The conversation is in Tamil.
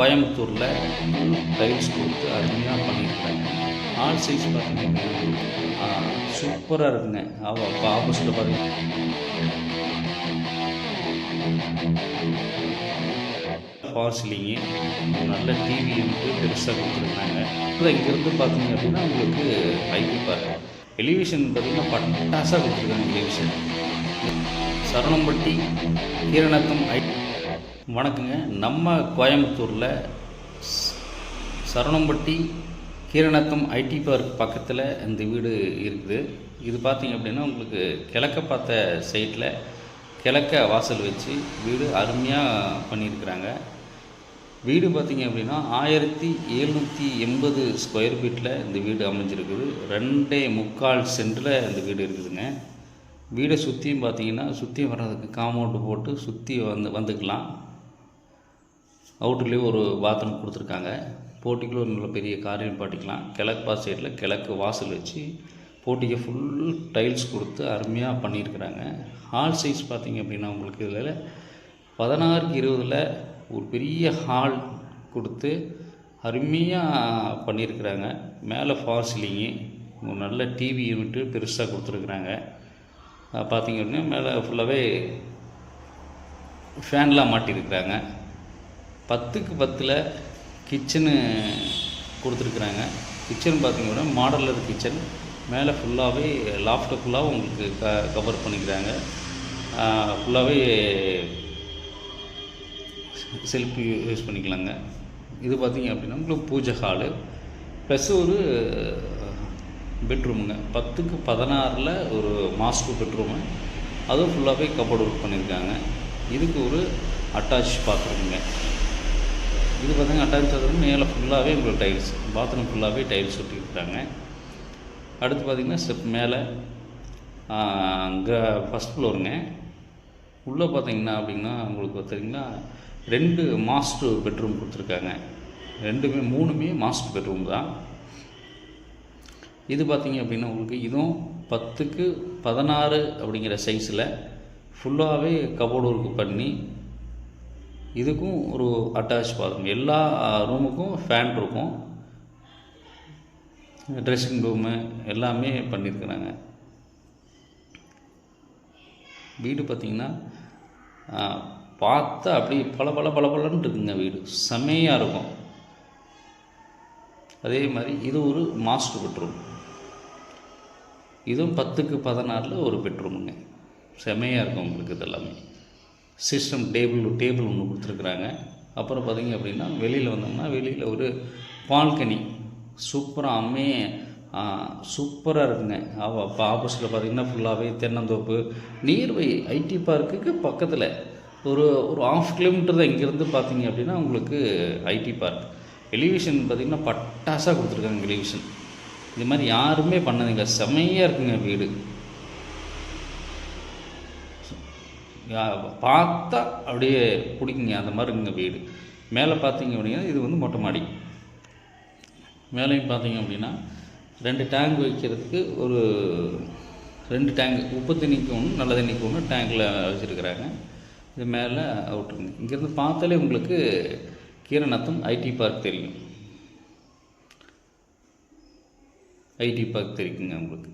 கோயம்புத்தூரில் டைல்ஸ் கொடுத்து அருமையாக பண்ணியிருக்கேன் ஆல் சைஸ் பார்த்தீங்கன்னா சூப்பராக இருக்குங்க. அவள் இப்போ ஆப்போசிட்டில் பார்த்தீங்கன்னா ஃபால் சீலிங்கு நல்ல டிவி வந்து பெருசாக கொடுத்துருக்காங்க. அப்புறம் இங்கேருந்து பார்த்தீங்க அப்படின்னா உங்களுக்கு ஐடி பார்க் எலிவேஷன் பார்த்தீங்கன்னா பட்டாசாக கொடுத்துருக்காங்க எலிவேஷன் சரணம்பட்டி கீரணத்தம் ஐ வணக்கங்க. நம்ம கோயம்புத்தூரில் சரணம்பட்டி கீரணத்தம் ஐடி பார்க் பக்கத்தில் இந்த வீடு இருக்குது. இது பார்த்திங்க அப்படின்னா உங்களுக்கு கிழக்க பார்த்த சைட்டில் கிழக்க வாசல் வச்சு வீடு அருமையாக பண்ணியிருக்கிறாங்க. வீடு பார்த்திங்க அப்படின்னா ஆயிரத்தி எழுநூற்றி எண்பது ஸ்கொயர் ஃபீட்டில் இந்த வீடு அமைஞ்சிருக்குது. ரெண்டே முக்கால் சென்டில் இந்த வீடு இருக்குதுங்க. வீடை சுற்றியும் பார்த்தீங்கன்னா சுற்றி வர்றதுக்கு காம்பவுண்டு போட்டு சுற்றி வந்து வந்துக்கலாம். அவுட்டர்லேயும் ஒரு பாத்ரூம் கொடுத்துருக்காங்க. போட்டிக்குள்ள ஒரு நல்ல பெரிய காரியம் பாட்டிக்கலாம் கிழக்கு பாஸ் சைடில் கிழக்கு வாசல் வச்சு போட்டிக்கு ஃபுல் டைல்ஸ் கொடுத்து அருமையாக பண்ணியிருக்கிறாங்க. ஹால் சைஸ் பார்த்தீங்க அப்படின்னா உங்களுக்கு இதில் பதினாறுக்கு இருபதில் ஒரு பெரிய ஹால் கொடுத்து அருமையாக பண்ணியிருக்கிறாங்க. மேலே ஃபால் சீலிங்கு ஒரு நல்ல டிவி யூனிட்டு பெருசாக கொடுத்துருக்குறாங்க. பார்த்திங்க பார்த்தீங்க அப்படின்னா மேலே ஃபுல்லாகவே ஃபேன்லாம் மாட்டியிருக்கிறாங்க. பத்துக்கு பத்தில் கிச்சனு கொடுத்துருக்குறாங்க. கிச்சன் பார்த்தீங்கன்னா மாடலர் கிச்சன் மேலே ஃபுல்லாகவே லாஃப்டர் ஃபுல்லாக உங்களுக்கு க கவர் பண்ணிக்கிறாங்க. ஃபுல்லாகவே செல்ஃப் யூஸ் பண்ணிக்கலாங்க. இது பார்த்தீங்க அப்படின்னா உங்களுக்கு பூஜை ஹாலு ப்ளஸ் ஒரு பெட்ரூமுங்க பத்துக்கு பதினாறில் ஒரு மாஸ்டர் பெட்ரூமு அதுவும் ஃபுல்லாகவே கபோர்டு ஒர்க் பண்ணியிருக்காங்க இதுக்கு ஒரு அட்டாச் பாத்ரூமுங்க இது பார்த்தீங்கன்னா அட்டாச் பாத்ரூம் மேலே ஃபுல்லாகவே உங்களுக்கு டைல்ஸ் பாத்ரூம் ஃபுல்லாகவே டைல்ஸ் ஒட்டியிருக்காங்க அடுத்து பார்த்திங்கன்னா ஸ்டெப் மேலே அங்கே ஃபஸ்ட் ஃப்ளோருங்க உள்ளே பார்த்தீங்கன்னா அப்படின்னா உங்களுக்கு பார்த்தீங்கன்னா ரெண்டு மாஸ்டர் பெட்ரூம் கொடுத்துருக்காங்க. ரெண்டுமே மூணுமே மாஸ்டர் பெட்ரூம் தான். இது பார்த்தீங்க அப்படின்னா உங்களுக்கு இதுவும் பத்துக்கு பதினாறு அப்படிங்கிற சைஸில் ஃபுல்லாகவே கபோர்டு ஒர்க் பண்ணி இதுக்கும் ஒரு அட்டாச் பாத்ரூம் எல்லா ரூமுக்கும் ஃபேன் இருக்கும். ட்ரெஸ்ஸிங் ரூமு எல்லாமே பண்ணியிருக்கிறாங்க வீடு பார்த்திங்கன்னா பார்த்தா அப்படியே பல பல பல பலன்னு இருக்குங்க வீடு. செமையாக இருக்கும். அதே மாதிரி இது ஒரு மாஸ்டர் பெட்ரூம் இதுவும் பத்துக்கு பதினாறில் ஒரு பெட்ரூமுங்க செமையாக இருக்கும் உங்களுக்கு இது எல்லாமே சிஸ்டம் டேபிள் டேபிள் ஒன்று கொடுத்துருக்குறாங்க. அப்புறம் பார்த்தீங்க அப்படின்னா வெளியில் வந்தோம்னா வெளியில் ஒரு பால்கனி சூப்பராக அம்மே சூப்பராக இருக்குங்க. அப்போ ஆப்போசிட்டில் பார்த்தீங்கன்னா ஃபுல்லாகவே தென்னந்தோப்பு. நியர்பை ஐடி பார்க்குக்கு பக்கத்தில். ஒரு ஒரு ஆஃப் கிலோமீட்டர் தான் இங்கேருந்து பார்த்தீங்க அப்படின்னா உங்களுக்கு ஐடி பார்க் எலிவேஷன் பார்த்தீங்கன்னா பட்டாசாக கொடுத்துருக்காங்க எலிவேஷன் இது மாதிரி யாருமே பண்ணதுங்க செம்மையாக இருக்குங்க வீடு. பார்த்தா அப்படியே பிடிக்குங்க அந்த மாதிரி இருக்குங்க வீடு. மேலே பார்த்தீங்க அப்படின்னா இது வந்து மொட்டை மாடி. மேலேயும் பார்த்தீங்க அப்படின்னா ரெண்டு டேங்க் வைக்கிறதுக்கு ஒரு ரெண்டு டேங்க் உப்பு தண்ணிக்கு ஒன்று நல்ல தண்ணிக்கு ஒன்று டேங்கில் வச்சுருக்கிறாங்க. இது மேலே அவுட்ருங்க இங்கேருந்து பார்த்தாலே உங்களுக்கு கீரநத்தம் ஐடி பார்க் தெரியும். ஐடி பார்க் தெரியுங்க உங்களுக்கு.